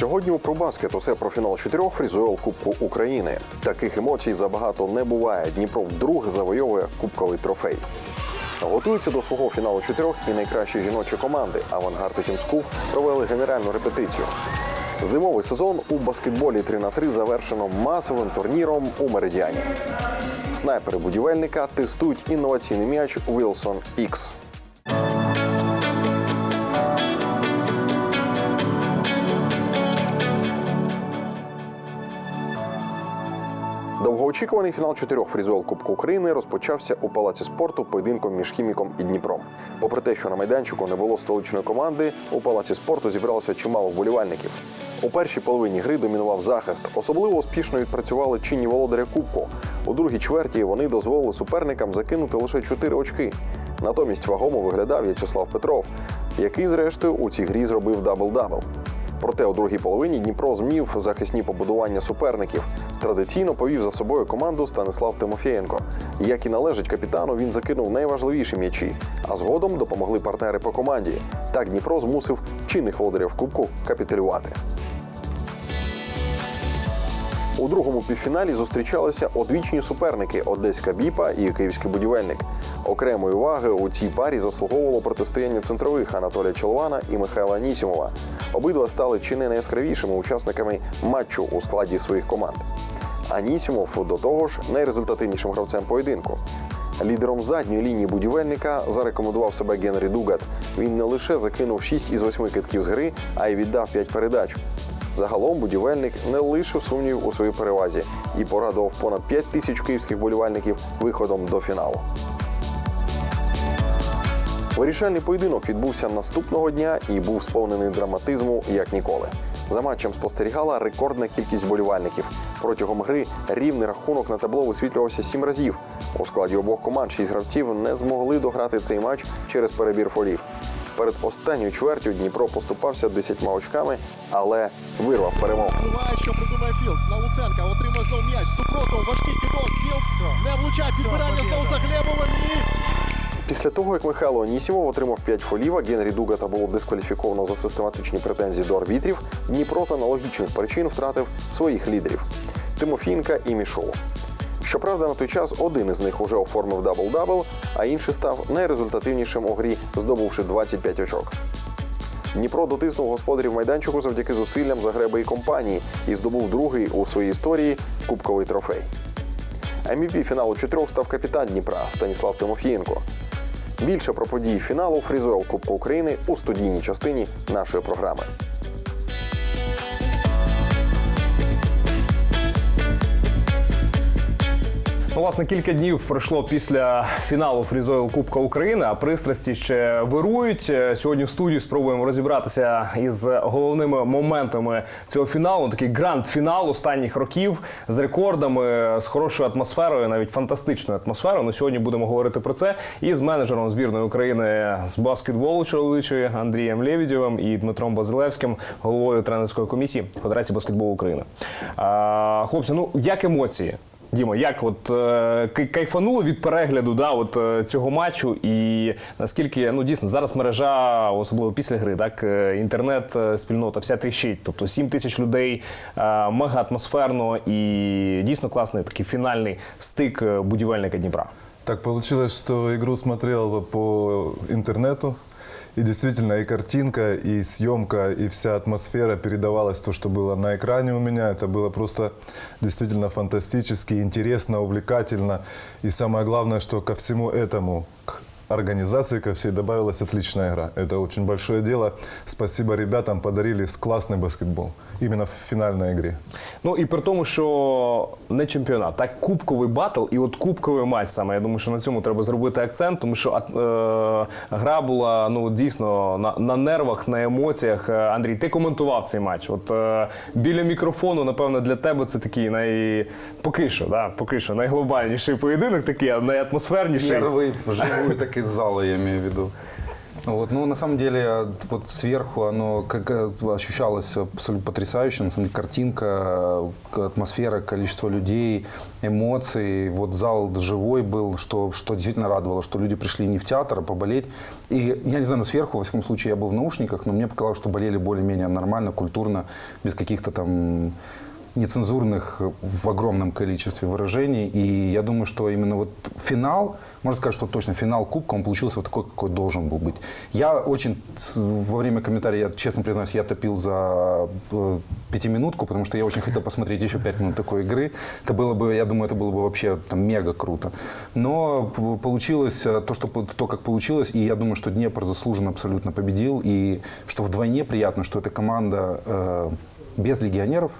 Сьогодні у пробаскет усе про фінал чотирьох фрізуел Кубку України. Таких емоцій забагато не буває. Дніпро вдруге завойовує кубковий трофей. Готуються до свого фіналу чотирьох і найкращі жіночі команди. Авангард і Тімскув провели генеральну репетицію. Зимовий сезон у баскетболі 3 на 3 завершено масовим турніром у Меридіані. Снайпери будівельника тестують інноваційний м'яч Wilson X. Довгоочікуваний фінал чотирьох фрізуел Кубку України розпочався у палаці спорту поєдинком між хіміком і Дніпром. Попри те, що на майданчику не було столичної команди, у палаці спорту зібралося чимало вболівальників. У першій половині гри домінував захист. Особливо успішно відпрацювали чинні володаря Кубку. У другій чверті вони дозволили суперникам закинути лише 4 очки. Натомість вагомо виглядав В'ячеслав Петров, який, зрештою, у цій грі зробив дабл-дабл. Проте у другій половині Дніпро змів захисні побудування суперників. Традиційно повів за собою команду Станислав Тимофєєнко. Як і належить капітану, він закинув найважливіші м'ячі, а згодом допомогли партнери по команді. Так Дніпро змусив чинних володарів Кубку капітулювати. У другому півфіналі зустрічалися одвічні суперники Одеська Біпа і Київський будівельник. Окремої уваги у цій парі заслуговувало протистояння центрових Анатолія Чолована і Михайла Анісімова. Обидва стали чи не найяскравішими учасниками матчу у складі своїх команд. Анісімов до того ж найрезультативнішим гравцем поєдинку. Лідером задньої лінії будівельника зарекомендував себе Генрі Дугат. Він не лише закинув 6 із 8 китків з гри, а й віддав 5 передач. Загалом будівельник не лишив сумнівів у своїй перевазі і порадував понад 5 тисяч київських болівальників виходом до фіналу. Вирішальний поєдинок відбувся наступного дня і був сповнений драматизму як ніколи. За матчем спостерігала рекордна кількість болівальників. Протягом гри рівний рахунок на табло висвітлювався сім разів. У складі обох команд шість гравців не змогли дограти цей матч через перебір фолів. Перед останньою чвертю Дніпро поступався 10 очками, але вирвав перемогу. Буває, що придумає Філдс. На Луценка отримує знову м'яч. Супротов, важкий кидок. Філдс не влучає підбирання знову за Глебовим і Після того, як Михайло Анісімов отримав 5 фолів, а Генрі Дугата було дискваліфіковано за систематичні претензії до арбітрів, Дніпро з аналогічних причин втратив своїх лідерів Тимофінка і Мішову. Щоправда, на той час один із них уже оформив дабл-дабл, а інший став найрезультативнішим у грі, здобувши 25 очок. Дніпро дотиснув господарів майданчику завдяки зусиллям Загреби і компанії і здобув другий у своїй історії кубковий трофей. MVP фіналу чотирьох став капітан Дніпра Станіслав Тимофієнко. Більше про події фіналу Фрізуел Кубку України у студійній частині нашої програми. Ну, власне, кілька днів пройшло після фіналу Фрізойл Кубка України, а пристрасті ще вирують. Е, Сьогодні в студії спробуємо розібратися із головними моментами цього фіналу. Такий гранд-фінал останніх років з рекордами, з хорошою атмосферою, навіть фантастичною атмосферою. Ну, сьогодні будемо говорити про це і з менеджером збірної України з баскетболу чоловічої Андрієм Лєвідєвим і Дмитром Базилевським, головою тренерської комісії Федерації баскетболу України. А, хлопці, ну як емоції? Дімо, як от е, кай- кайфанули від перегляду да, от, е, цього матчу, і наскільки ну дійсно зараз мережа, особливо після гри, так е, інтернет, е, вся тріщить. Тобто 7 тисяч людей, е, мега атмосферно і дійсно класний такий фінальний стик е, будівельника Дніпра. Так получилось, что игру смотрел по интернету. И действительно, и картинка, и съемка, и вся атмосфера передавалась то, что было на экране у меня. Это было просто действительно фантастически, интересно, увлекательно. И самое главное, что ко всему этому, к организации ко всей добавилась отличная игра. Это очень большое дело. Спасибо ребятам, подарили классный баскетбол. Именно в финальной игре. Ну і при тому, що не чемпіонат, так кубковий батл, і от кубковий матч саме. Я думаю, що на цьому треба зробити акцент, тому що е, гра була ну дійсно на, на нервах, на емоціях. Е, Андрій, ти коментував цей матч. От е, біля мікрофону, напевно, для тебе це такий най поки що, да, поки що найглобальніший поєдинок, такий а найатмосферніший. Первый вживую так из зала, я имею в виду. Вот, ну, на самом деле, вот сверху оно как э, ощущалось абсолютно потрясающе. На самом деле, картинка, э, атмосфера, количество людей, эмоций. Вот зал живой был, что, что действительно радовало, что люди пришли не в театр, а поболеть. И я не знаю, но сверху, во всяком случае, я был в наушниках, но мне показалось, что болели более-менее нормально, культурно, без каких-то там нецензурных в огромном количестве выражений. И я думаю, что именно вот финал, можно сказать, что точно финал Кубка, он получился вот такой, какой должен был быть. Я очень во время комментария, я честно признаюсь, я топил за э, пятиминутку, потому что я очень хотел посмотреть еще пять минут такой игры. Это было бы, я думаю, это было бы вообще там мега круто. Но получилось э, то, что, то, как получилось, и я думаю, что Днепр заслуженно абсолютно победил, и что вдвойне приятно, что эта команда э, без легионеров,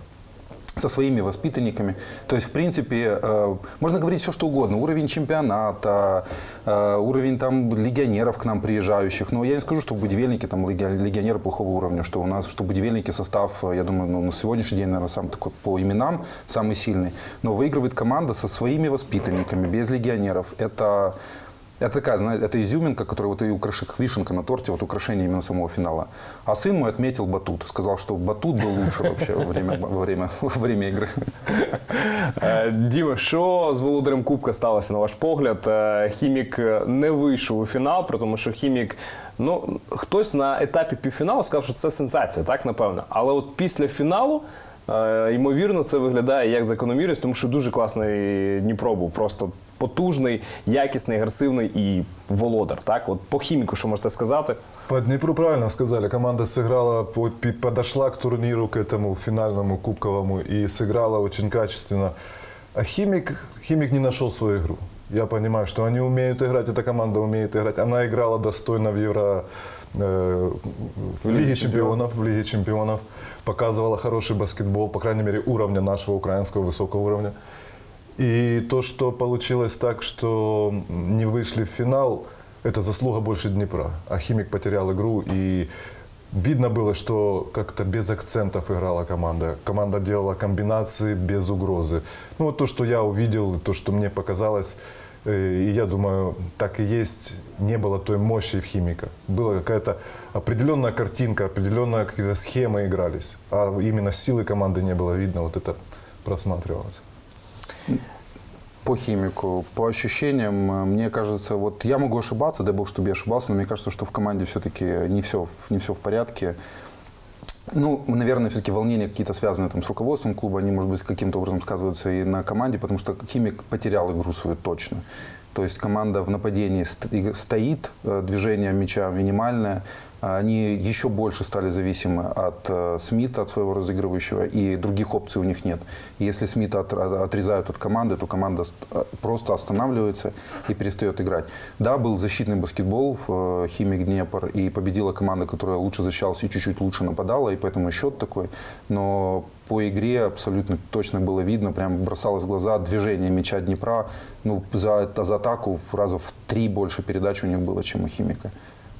со своими воспитанниками. То есть, в принципе, э, можно говорить все, что угодно. Уровень чемпионата, э, уровень там легионеров к нам приезжающих. Но я не скажу, что в Будивельнике там леги- легионеры плохого уровня, что у нас, что в Будивельнике состав, э, я думаю, ну, на сегодняшний день, наверное, сам такой по именам самый сильный. Но выигрывает команда со своими воспитанниками, без легионеров. Это это такая, знаете, это изюминка, которая вот и украши, как вишенка на торте, вот украшение именно самого финала. А сын мой отметил батут. Сказал, что батут был лучше вообще во время, во время, во время игры. Е, Діма, що з володарем Кубка сталося на ваш погляд? Е, Хімік е, не вийшов у фінал, при тому, що Хімік, ну хтось на етапі півфіналу сказав, що це сенсація, так напевно. Але от після фіналу. е, Ймовірно, це виглядає як закономірність, тому що дуже класний Дніпро був, просто потужний, якісний, агресивний і володар. Так, от по хіміку, що можете сказати? По Днепру правильно сказали. Команда сыграла, по- пи- подошла к турниру, к этому финальному кубковому и сыграла очень качественно. А Химик, Химик не нашел свою игру. Я понимаю, что они умеют играть, эта команда умеет играть. Она играла достойно в Евро, э, в Лиге чемпионов, в Лиге чемпионов. Показывала хороший баскетбол, по крайней мере, уровня нашего украинского высокого уровня. И то, что получилось так, что не вышли в финал, это заслуга больше Днепра. А Химик потерял игру, и видно было, что как-то без акцентов играла команда. Команда делала комбинации без угрозы. Ну, вот то, что я увидел, то, что мне показалось, э, и я думаю, так и есть, не было той мощи в Химика. Была какая-то определенная картинка, определенная какие-то схемы игрались. А именно силы команды не было видно, вот это просматривалось. По химику, по ощущениям, э, мне кажется, вот я могу ошибаться, дай бог, чтобы я ошибался, но мне кажется, что в команде все-таки не все, не все в порядке. Ну, наверное, все-таки волнения какие-то связаны там, с руководством клуба, они, может быть, каким-то образом сказываются и на команде, потому что Химик потерял игру свою точно. То есть команда в нападении стоит, э, движение мяча минимальное, они еще больше стали зависимы от э, Смита, от своего разыгрывающего, и других опций у них нет. Если Смита от- отрезают от команды, то команда э, просто останавливается и перестает играть. Да, был защитный баскетбол в э, Химик Днепр, и победила команда, которая лучше защищалась и чуть-чуть лучше нападала, и поэтому счет такой. Но по игре абсолютно точно было видно, прям бросалось в глаза движение мяча Днепра. Ну, за, за атаку раза в три больше передач у них было, чем у Химика.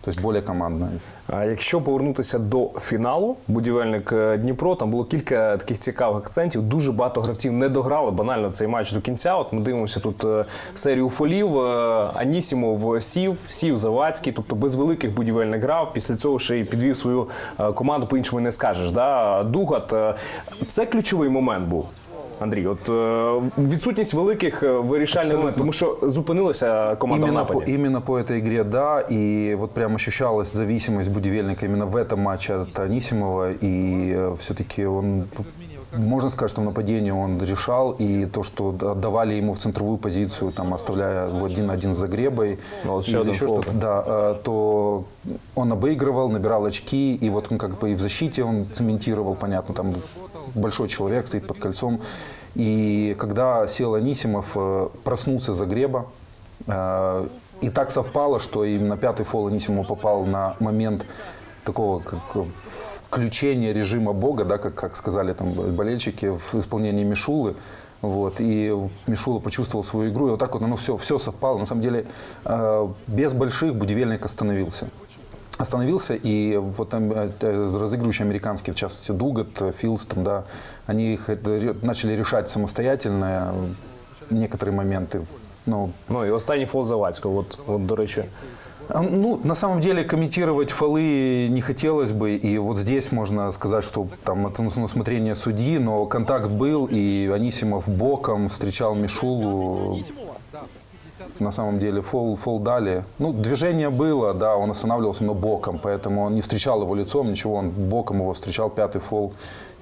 То есть более командная. А якщо повернутися до фіналу, будівельник е, Дніпро, там було кілька таких цікавих акцентів. Дуже багато гравців не дограли банально цей матч до кінця. От ми дивимося тут е, серію фолів. Е, Анісімов сів, сів Завадський, тобто без великих будівельник грав. Після цього ще й підвів свою команду, по-іншому не скажеш. Да? Дугат. Це ключовий момент був. Андрій, от е, відсутність великих е, вирішальних моментів, тому що зупинилася команда в Именно по, нападі. именно по этой игре, да, и вот прям ощущалась зависимость Будивельника именно в этом матче от Анисимова, и все-таки он, можно сказать, что в нападении он решал, и то, что давали ему в центровую позицию, там, оставляя в один на один с Загребой, Ну, вот еще еще что-то, да, э, то он обыгрывал, набирал очки, и вот он как бы и в защите он цементировал, понятно, там большой человек стоит под кольцом. И когда сел Анисимов, э, проснулся Загреба, э, и так совпало, что именно пятый фол Анисимова попал на момент такого как включения режима Бога, да, как, как сказали там болельщики в исполнении Мишулы. Вот, и Мишула почувствовал свою игру, и вот так вот оно все, все совпало. На самом деле, э, без больших Будивельник остановился. Остановился, и вот там э, э, разыгрывающие американские, в частности, Дугат, э, Филс, там, да, они их это ре- начали решать самостоятельно э, некоторые моменты. Ну, Ну і останній фол Завадського. От, от до речі. А, Ну, на самом деле комментировать фолы не хотелось бы, и вот здесь можно сказать, что там это на усмотрение судьи, но контакт был, и Анисимов боком встречал Мишулу. На самом деле фол, фол дали. Ну, движение было, да, он останавливался, но боком, поэтому он не встречал его лицом, ничего, он боком его встречал, пятый фол.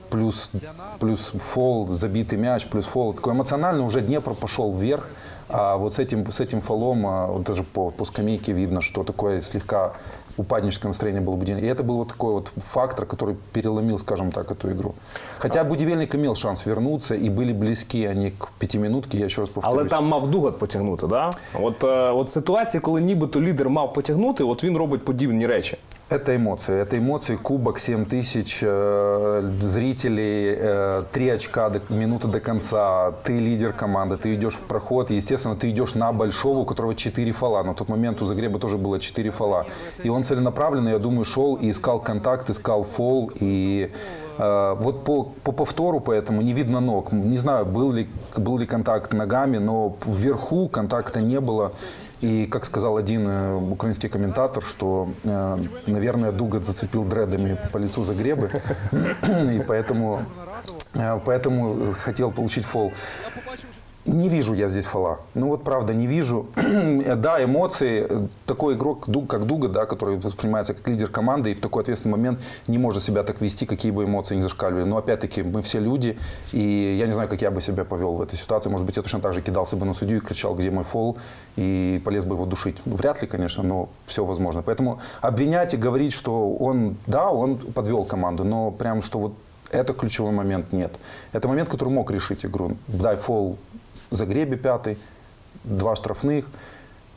Плюс, плюс фол, забитый мяч, плюс фол. Такой эмоционально уже Днепр пошел вверх. А вот с этим, с этим фолом, а, вот даже по, по скамейке видно, что такое слегка упадническое настроение было Будильника. И это был вот такой вот фактор, который переломил, скажем так, эту игру. Хотя Будивельник имел шанс вернуться, и были близки они к пятиминутке, я еще раз повторюсь. Але там мав Дугат потягнути, да? От, е, от ситуація, коли нібито лідер мав потягнути, от він робить подібні речі. Это эмоции. Это эмоции. Кубок 7 тысяч э, зрителей, э, 3 очка, до, минута до конца. Ты лидер команды, ты идешь в проход. И, естественно, ты идешь на Большого, у которого 4 фола. На тот момент у Загреба тоже было 4 фола. И он целенаправленно, я думаю, шел и искал контакт, искал фол. И э, вот по, по повтору поэтому не видно ног. Не знаю, был ли, был ли контакт ногами, но вверху контакта не было. И, как сказал один э, украинский комментатор, что, э, наверное, Дугат зацепил дредами по лицу Загребы, и поэтому, э, поэтому хотел получить фол. Не вижу я здесь фола. Ну вот правда, не вижу. да, эмоции. Такой игрок, как Дуга, да, который воспринимается как лидер команды и в такой ответственный момент не может себя так вести, какие бы эмоции не зашкаливали. Но опять-таки мы все люди, и я не знаю, как я бы себя повел в этой ситуации. Может быть, я точно так же кидался бы на судью и кричал, где мой фол, и полез бы его душить. Вряд ли, конечно, но все возможно. Поэтому обвинять и говорить, что он, да, он подвел команду, но прям, что вот это ключевой момент, нет. Это момент, который мог решить игру. Дай фол Загребе пятый, два штрафных,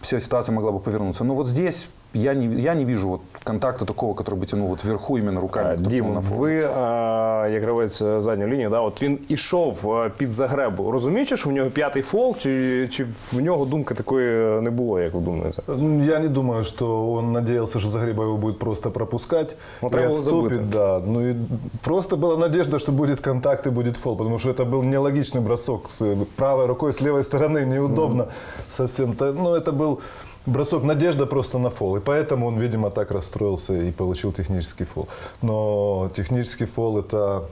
вся ситуация могла бы повернуться. Но вот здесь я не, я не вижу вот контакта такого, который бы тянул вот вверху именно руками. кто тянул Дім, на фол. ви е, як гравець е, задньої лінії, да, от він ішов е, під Загребу. Розумієте, що в нього п'ятий фол, чи, чи в нього думки такої не було, як ви думаєте? Ну, Я не думаю, что он надеялся, что Загреба его будет просто пропускать Ну, и треба было отступит. забыть. Да. Ну и просто была надежда, что будет контакт и будет фол, потому что это был нелогичный бросок с э, правой рукой, с левой стороны, неудобно совсем. Та- Ну, это был бросок надежда просто на фол. И поэтому он, видимо, так расстроился и получил технический фол. Но технический фол это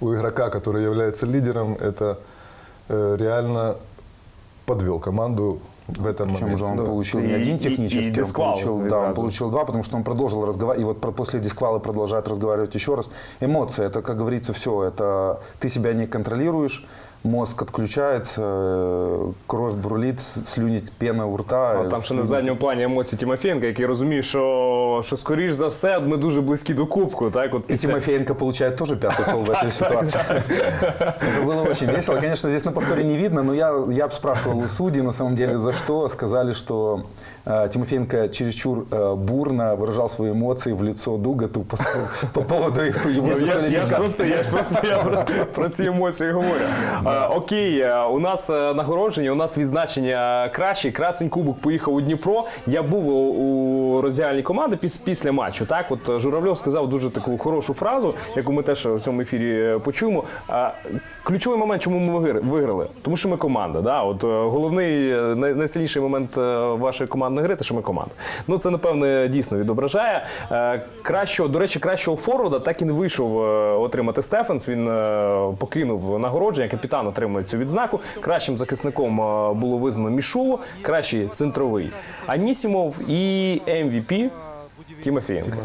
у игрока, который является лидером, это э, реально подвел команду в этом Причем моменте. же он Да. получил И- не один и- и технический, он дисквал получил, да, он получил два, потому что он продолжил разговаривать. И вот про- после дисквала продолжает разговаривать еще раз. Эмоции, это, как говорится, все. Это ты себя не контролируешь, мозг отключается, э, кровь бурлит, слюнит пена у рта. А там ще на слюнит. задньому плані емоції Тимофєнка, який розуміє, що, що скоріш за все ми дуже близькі до кубку. Так, от И після- Тимофеенко получает тоже пятый гол в этой ситуации. Это было очень весело. Конечно, здесь на повторе не видно, но я, я бы спрашивал у судей, на самом деле, за что. Сказали, что э, Тимофеенко чересчур э, бурно выражал свои эмоции в лицо Дугату по, по поводу его Ну, я, ж, я ж дисквалификации. про це, я ж про це я про, про ці емоції говорю. А, окей, е, у нас е, нагородження, у нас відзначення кращий. Красень Кубок поїхав у Дніпро. Я був у, у роздягальній команди піс, після матчу. Так, от е, Журавльов сказав дуже таку хорошу фразу, яку ми теж в цьому ефірі е, почуємо. А, ключовий момент, чому ми вигр- виграли? Тому що ми команда. Да? От, е, головний е, най- найсильніший момент е, вашої командної гри, те, що ми команда. Ну це напевне дійсно відображає. Е, Кращого, до речі, кращого форварда так і не вийшов е, отримати Стефанс. Він е, покинув нагородження. Капітан отримує цю відзнаку. Кращим захисником е, було визнано Мішулу, кращий центровий Анісімов і MVP Тімофієнко.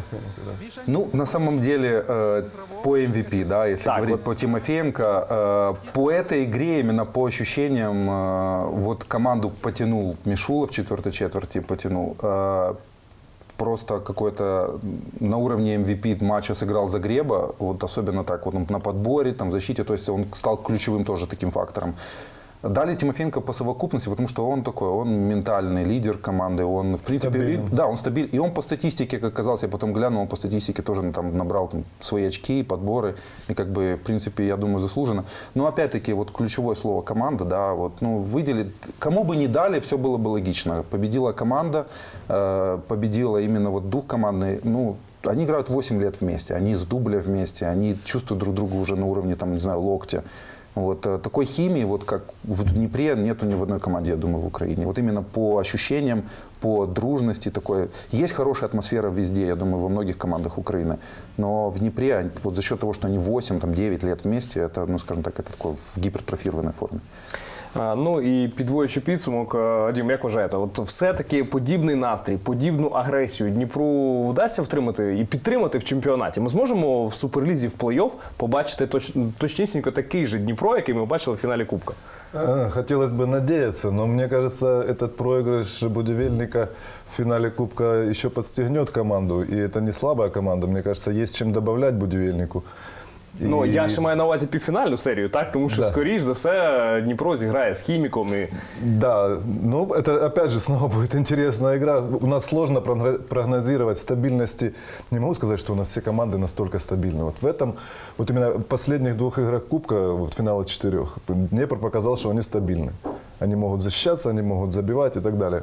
Ну, на самом деле, э, по MVP, да, если Так, говорить вот. по Тимофеенко, э, по этой игре, именно по ощущениям, э, вот команду потянул Мишула в четвертой четверти, потянул. Э, просто какой-то на уровне MVP матча сыграл Загреба, вот особенно так вот на подборе, там в защите, то есть он стал ключевым тоже таким фактором. Дали Тимофеенко по совокупности, потому что он такой, он ментальный лидер команды, он в принципе, Стабильный. и- да, он стабильный, и он по статистике, как оказалось, я потом глянул, он по статистике тоже ну, там набрал там, свои очки, подборы, и как бы, в принципе, я думаю, заслуженно. Но опять-таки, вот ключевое слово команда, да, вот, ну, выделить, кому бы ни дали, все было бы логично. Победила команда, э, победила именно вот дух команды, ну, они играют 8 лет вместе, они с дубля вместе, они чувствуют друг друга уже на уровне, там, не знаю, локтя. Вот э, такой химии, вот как в Днепре, нету ни в одной команде, я думаю, в Украине. Вот именно по ощущениям, по дружности такой. Есть хорошая атмосфера везде, я думаю, во многих командах Украины. Но в Днепре, вот за счет того, что они 8, там, 9 лет вместе, это, ну, скажем так, это такое в гипертрофированной форме. А, Ну і підводячи підсумок, е, Дім, як вважаєте, от все-таки подібний настрій, подібну агресію Дніпру вдасться втримати і підтримати в чемпіонаті. Ми зможемо в суперлізі в плей-офф побачити точ, точнісінько такий же Дніпро, який ми бачили в фіналі Кубка. А, Хотелось бы надеяться, но мне кажется, этот проигрыш Будивельника в финале Кубка еще подстегнет команду. И это не слабая команда. Мне кажется, есть чем добавлять Будивельнику. И- Ну я ще маю на увазі півфінальну серію, так тому що Да. скоріш за все Дніпро зіграє з хіміком і Да, ну это опять же снова будет интересная игра. У нас сложно прогно- прогнозировать стабильности. Не могу сказать, что у нас все команды настолько стабильны. Вот в этом, вот именно в последних двух играх Кубка, вот финала четырех, Днепр показал, что они стабильны. Они могут защищаться, они могут забивать и так далее.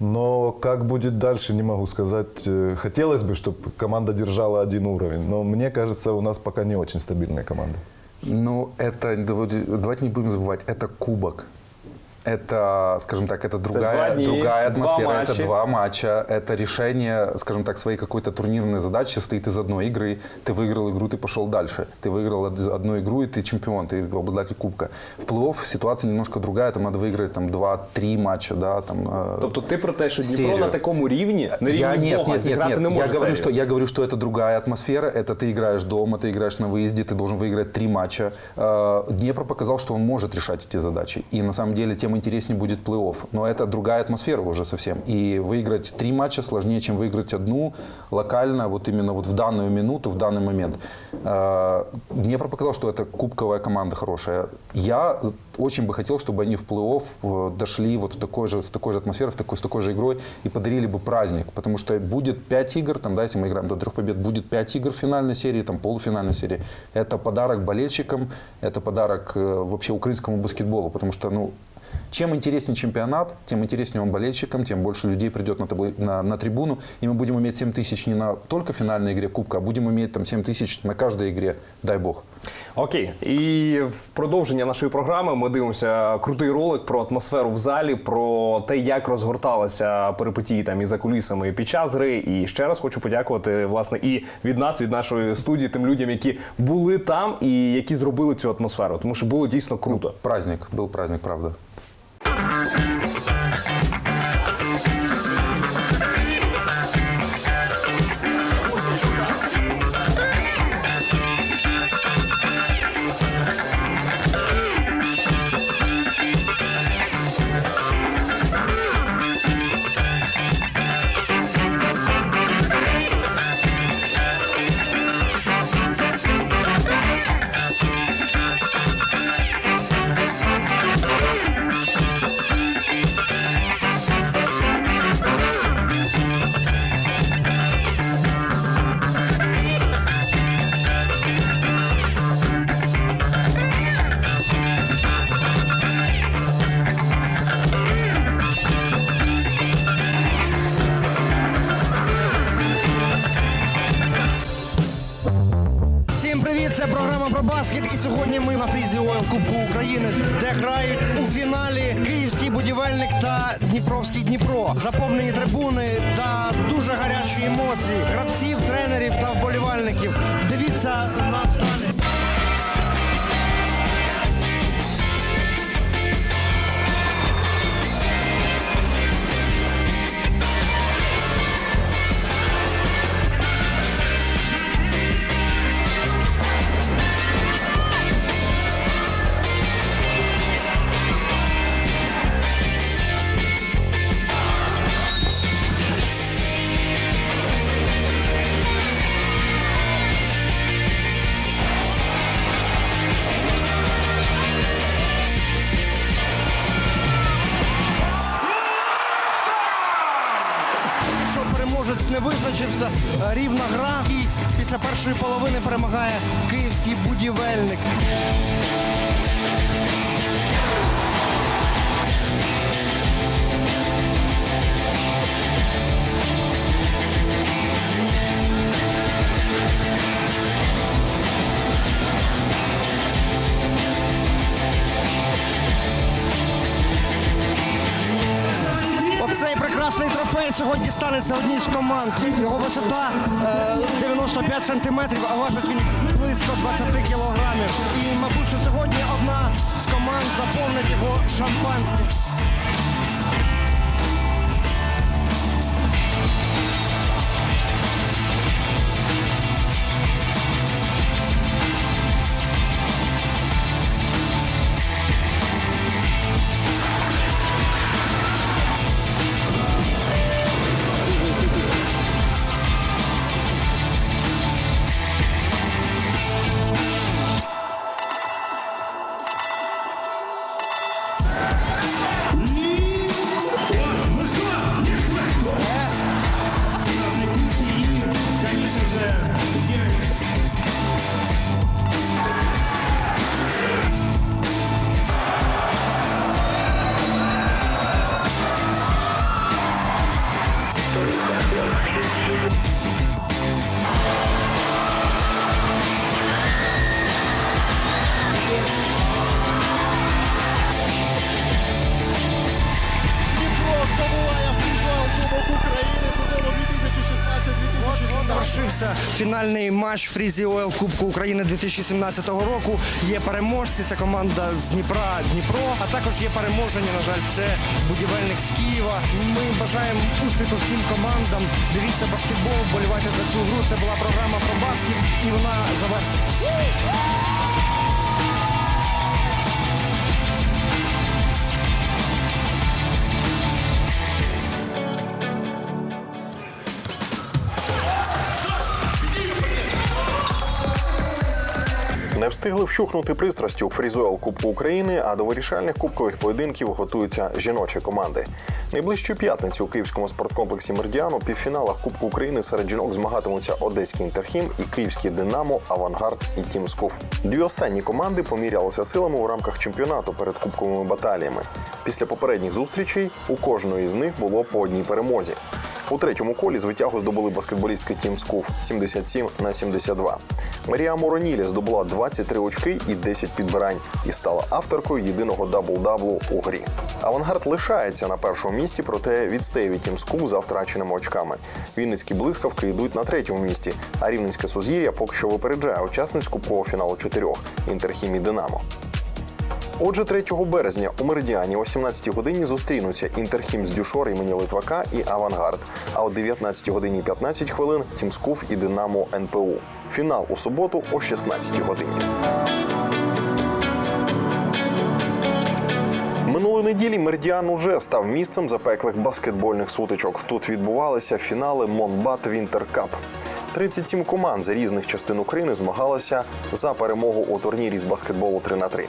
Но как будет дальше, не могу сказать. Э, Хотелось бы, чтобы команда держала один уровень. Но мне кажется, у нас пока не очень стабильная команда. Ну, это, давайте давайте не будем забывать, это кубок. Это, скажем так, это два другая, дни, другая два атмосфера. матча. это два матча. Это решение, скажем так, своей какой-то турнирной задачи состоит из одной игры. Ты выиграл игру, ты пошел дальше. Ты выиграл од- одну игру, и ты чемпион, ты обладатель кубка. В плей-офф ситуация немножко другая. Там надо выиграть там, два-три матча. Да, там, э, тобто ти про те, що Дніпро серию. на такому рівні, на рівні я, нет, Бога, нет, нет, зіграти нет. не може Я говорю, серію. что, я говорю, что это другая атмосфера. Это ты играешь дома, ты играешь на выезде, ты должен выиграть три матча. Э, Днепр показал, что он может решать эти задачи. И на самом деле тем интереснее будет плей-офф. Но это другая атмосфера уже совсем. И выиграть три матча сложнее, чем выиграть одну локально, вот именно вот в данную минуту, в данный момент. Э, Днепр показал, что это кубковая команда хорошая. Я очень бы хотел, чтобы они в плей-офф э, дошли вот в такой же, в такой же атмосфере, в такой, с такой же игрой и подарили бы праздник. Потому что будет 5 игр, там, да, если мы играем до трех побед, будет 5 игр в финальной серии, там, полуфинальной серии. Это подарок болельщикам, это подарок э, вообще украинскому баскетболу. Потому что, ну, чем интереснее чемпионат, тем интереснее он болельщикам, тем больше людей придет на, табу- на, на трибуну. И мы будем иметь 7 тысяч не на только финальной игре Кубка, а будем иметь там 7 тысяч на каждой игре, дай бог. Окей, і в продовження нашої програми ми дивимося крутий ролик про атмосферу в залі, про те, як розгорталися перипетії там і за кулісами під час гри. І ще раз хочу подякувати власне і від нас, від нашої студії, тим людям, які були там і які зробили цю атмосферу, тому що було дійсно круто. Праздник, был праздник, правда. Всім прекрасний трофей сьогодні станеться одній з команд. Його висота е, 95 сантиметрів, а важить він близько 20 кілограмів. І, мабуть, що сьогодні одна з команд заповнить його шампанським. Фінальний матч Фрізі Ойл Кубку України 2017 року. Є переможці, це команда з Дніпра Дніпро, а також є переможені, на жаль, це будівельник з Києва. Ми бажаємо успіху всім командам. Дивіться баскетбол, болівайте за цю гру. Це була програма про баскет, і вона завершена. Встигли вщухнути пристрасті у фрізуел Кубку України, а до вирішальних кубкових поєдинків готуються жіночі команди. Найближчу п'ятницю у київському спорткомплексі Мердіан у півфіналах Кубку України серед жінок змагатимуться Одеський Інтерхім і Київський Динамо, Авангард і Тім Скуф. Дві останні команди помірялися силами у рамках чемпіонату перед кубковими баталіями. Після попередніх зустрічей у кожної з них було по одній перемозі. У третьому колі звитягу здобули баскетболістки Тім Скуф 77 на 72. Марія Моронілі здобула 23 очки і 10 підбирань і стала авторкою єдиного дабл-даблу у грі. Авангард лишається на першому місці, проте відстає від Тім Скуф за втраченими очками. Вінницькі блискавки йдуть на третьому місці, а рівненське сузір'я поки що випереджає учасниць кубкового фіналу чотирьох Інтерхім і Динамо. Отже, 3 березня у Меридіані о 17 годині зустрінуться Інтерхім з Дюшор імені Литвака і Авангард. А о 19 годині 15 хвилин Тімскуф і Динамо НПУ. Фінал у суботу о 16 годині. Минулої неділі Мердіан уже став місцем запеклих баскетбольних сутичок. Тут відбувалися фінали Монбат Вінтер Кап. 37 команд з різних частин України змагалися за перемогу у турнірі з баскетболу 3 на 3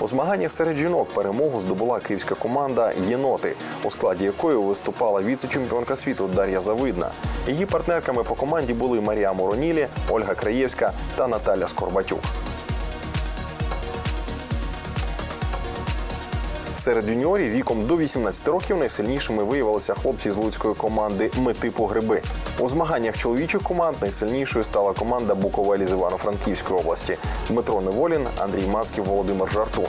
У змаганнях серед жінок перемогу здобула київська команда Єноти, у складі якої виступала віце-чемпіонка світу Дар'я Завидна. Її партнерками по команді були Марія Моронілі, Ольга Краєвська та Наталя Скорбатюк. Серед юніорів віком до 18 років найсильнішими виявилися хлопці з луцької команди Ми типу гриби. У змаганнях чоловічих команд найсильнішою стала команда Буковелі з Івано-Франківської області Дмитро Неволін, Андрій Мацьків, Володимир Жартун.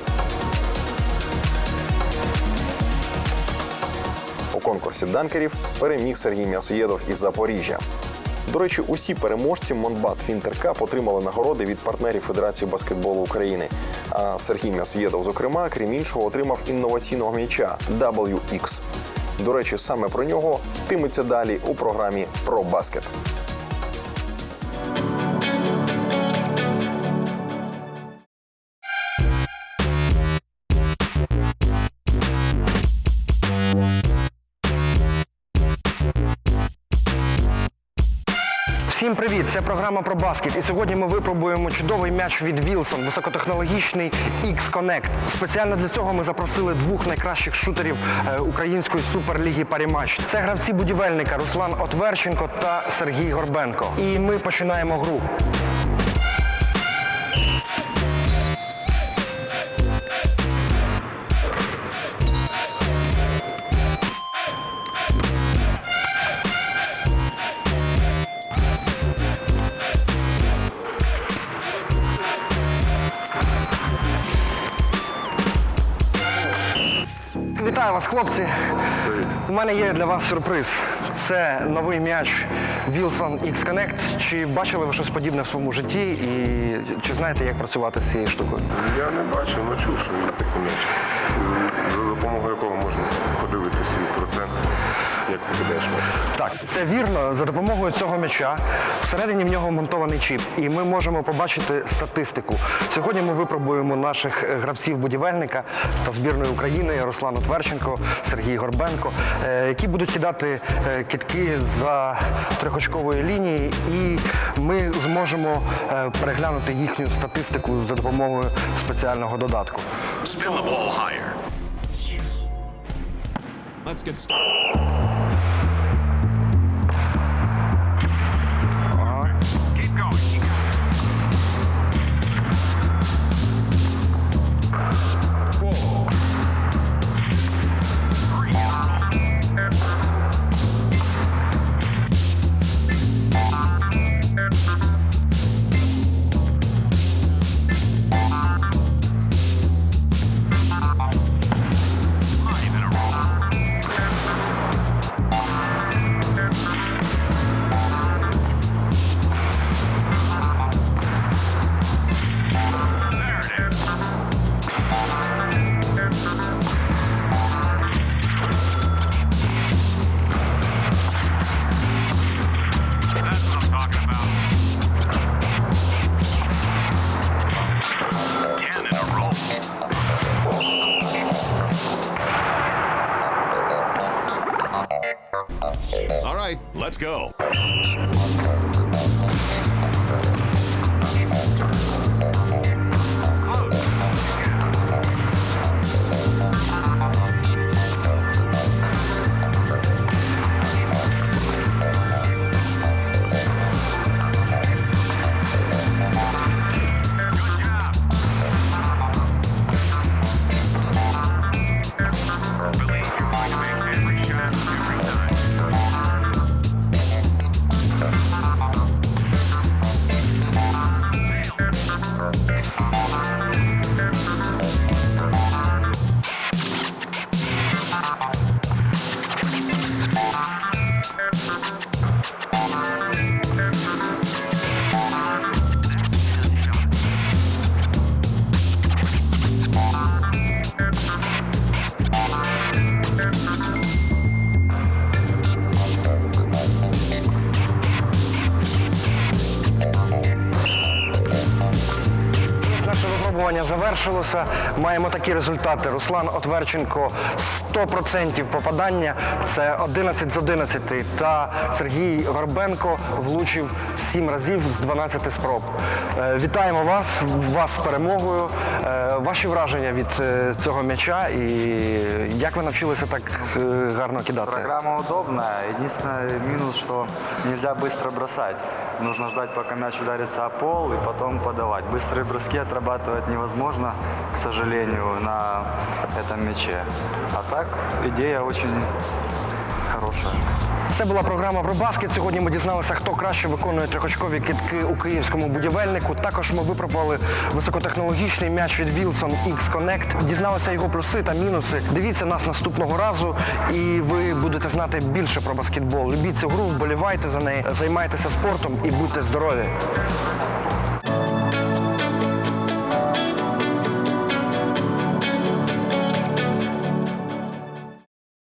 У конкурсі данкерів переміг Сергій М'ясоєдов із Запоріжжя. До речі, усі переможці Монбат Фінтеркап отримали нагороди від партнерів Федерації баскетболу України. А Сергій М'ясоєдов, зокрема, крім іншого, отримав інноваційного м'яча WX. До речі, саме про нього тиметься далі у програмі про баскет. Всім привіт! Це програма про баскет. І сьогодні ми випробуємо чудовий м'яч від Wilson, високотехнологічний X-Connect. Спеціально для цього ми запросили двох найкращих шутерів е, української суперліги Парімач. Це гравці будівельника Руслан Отверченко та Сергій Горбенко. І ми починаємо гру. Хлопці. У мене є для вас сюрприз. Це новий м'яч Wilson X Connect. Чи бачили ви щось подібне в своєму житті і чи знаєте, як працювати з цією штукою? Я не бачив, але чув, що він такий м'яч, за допомогою якого можна подивити свій процент, як покидаєш м'яч. Так, це вірно. За допомогою цього м'яча всередині в нього монтований чіп, і ми можемо побачити статистику. Сьогодні ми випробуємо наших е, гравців-будівельника та збірної України Руслану Тверченко, Сергій Горбенко, е, які будуть кидати е, китки за трьохочкової лінії, і ми зможемо переглянути їхню статистику за допомогою спеціального додатку. Let's get started. Маємо такі результати. Руслан Отверченко 100% попадання. Це 11 з 11. Та Сергій Горбенко влучив 7 разів з 12 спроб. Е, Вітаємо вас, вас з перемогою. Е, Ваші враження від е, цього м'яча і як ви навчилися так е, гарно кидати? Программа удобная. Единственный минус, что нельзя быстро бросать. Нужно ждать, пока мяч ударится о пол и потом подавать. Быстрые броски отрабатывать невозможно, к сожалению, на этом мяче. А так, идея очень хорошая. Це була програма про баскет. Сьогодні ми дізналися, хто краще виконує трьохочкові китки у київському будівельнику. Також ми випробували високотехнологічний м'яч від Wilson X Connect. Дізналися його плюси та мінуси. Дивіться нас наступного разу, і ви будете знати більше про баскетбол. Любіть цю гру, вболівайте за неї, займайтеся спортом і будьте здорові.